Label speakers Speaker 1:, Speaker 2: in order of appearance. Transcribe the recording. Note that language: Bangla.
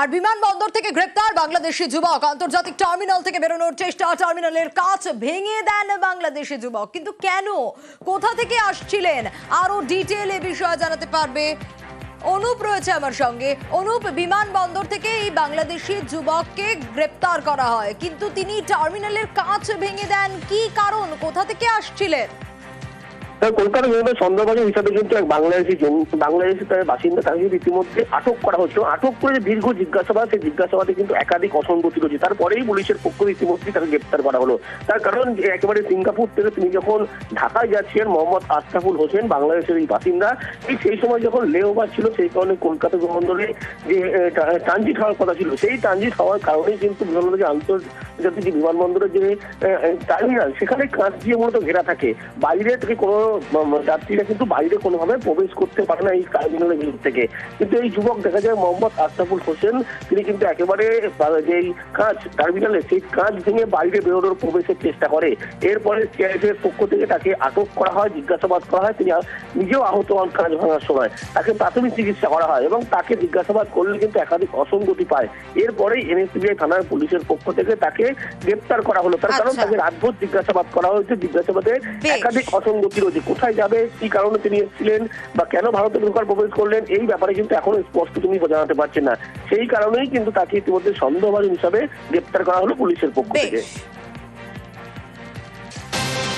Speaker 1: আর বিমানবন্দর থেকে গ্রেপ্তার বাংলাদেশি যুবক। আন্তর্জাতিক টার্মিনাল থেকে বেরোনোর চেষ্টা, টার্মিনালের কাজ ভেঙে দেন বাংলাদেশি যুবক। কিন্তু কেন? কোথা থেকে আসছিলেন? আরও ডিটেল এ বিষয়ে জানাতে পারবে অনুপ রয়েছে আমার সঙ্গে। অনুপ, বিমানবন্দর থেকে এই বাংলাদেশি যুবককে গ্রেপ্তার করা হয়। কিন্তু তিনি টার্মিনালের কাজ ভেঙে দেন। কি কারণ? কোথা থেকে আসছিলেন?
Speaker 2: কলকাতা বিমানের সন্দেহভাজন হিসাবে কিন্তু এক বাংলাদেশি বাংলাদেশি তার বাসিন্দা, তাকে ইতিমধ্যে আটক করা হচ্ছে আটক করে যে দীর্ঘ জিজ্ঞাসাবাদ, সেই জিজ্ঞাসাবাদে কিন্তু একাধিক অসঙ্গতি রয়েছে। তারপরেই পুলিশের পক্ষ ইতিমধ্যে তাকে গ্রেপ্তার করা হলো। তার কারণ যে একেবারে সিঙ্গাপুর থেকে তিনি যখন ঢাকায় যাচ্ছিলেন, মোহাম্মদ আশরাফুল হোসেন, বাংলাদেশের এই বাসিন্দা এই সেই সময় যখন লেওভার ছিল, সেই কারণে কলকাতা বিমানবন্দরে যে ট্রানজিট হওয়ার কথা ছিল। সেই ট্রানজিট হওয়ার কারণেই কিন্তু বিমানবন্দর যে আন্তর্জাতিক যে বিমানবন্দরের যে টার্মিনাল সেখানে কাঁচ দিয়ে মূলত ঘেরা থাকে। বাইরে থেকে কোনো যাত্রীরা কিন্তু বাইরে কোনোভাবে প্রবেশ করতে পারে না এই টার্মিনালের ভিতর থেকে। কিন্তু এই যুবক দেখা যায় মোহাম্মদ আশরাফুল হোসেন, তিনি কিন্তু একেবারে বা- যে কাঁচ, টার্মিনালে সেই কাঁচ ভেঙে বাইরে বেরোনোর প্রবেশের চেষ্টা করে। এরপরে সিআইএফের পক্ষ থেকে তাকে আটক করা হয়, জিজ্ঞাসাবাদ করা হয়, তিনি নিজেও আহত হন কাঁচ ভাঙার সময়। তাকে প্রাথমিক চিকিৎসা করা হয় এবং তাকে জিজ্ঞাসাবাদ করলে কিন্তু একাধিক অসঙ্গতি পায়। এরপরেই এনএসবিআই থানার পুলিশের পক্ষ থেকে তাকে গ্রেপ্তার করা হলো। তার কারণ
Speaker 1: তাদের
Speaker 2: আদ্ভুত রাতভর জিজ্ঞাসাবাদ করা হয়েছে। জিজ্ঞাসাবাদে একাধিক অসঙ্গতি রয়েছে। কোথায় যাবে? কি কারণে তিনি এসেছিলেন? বা কেন ভারতে ঢোকার প্রবেশ করলেন? এই ব্যাপারে কিন্তু এখনও স্পষ্ট তুমি জানাতে পারছে না। সেই কারণেই কিন্তু তাকে ইতিমধ্যে সন্দেহবাদী হিসাবে গ্রেপ্তার করা হলো পুলিশের পক্ষ থেকে।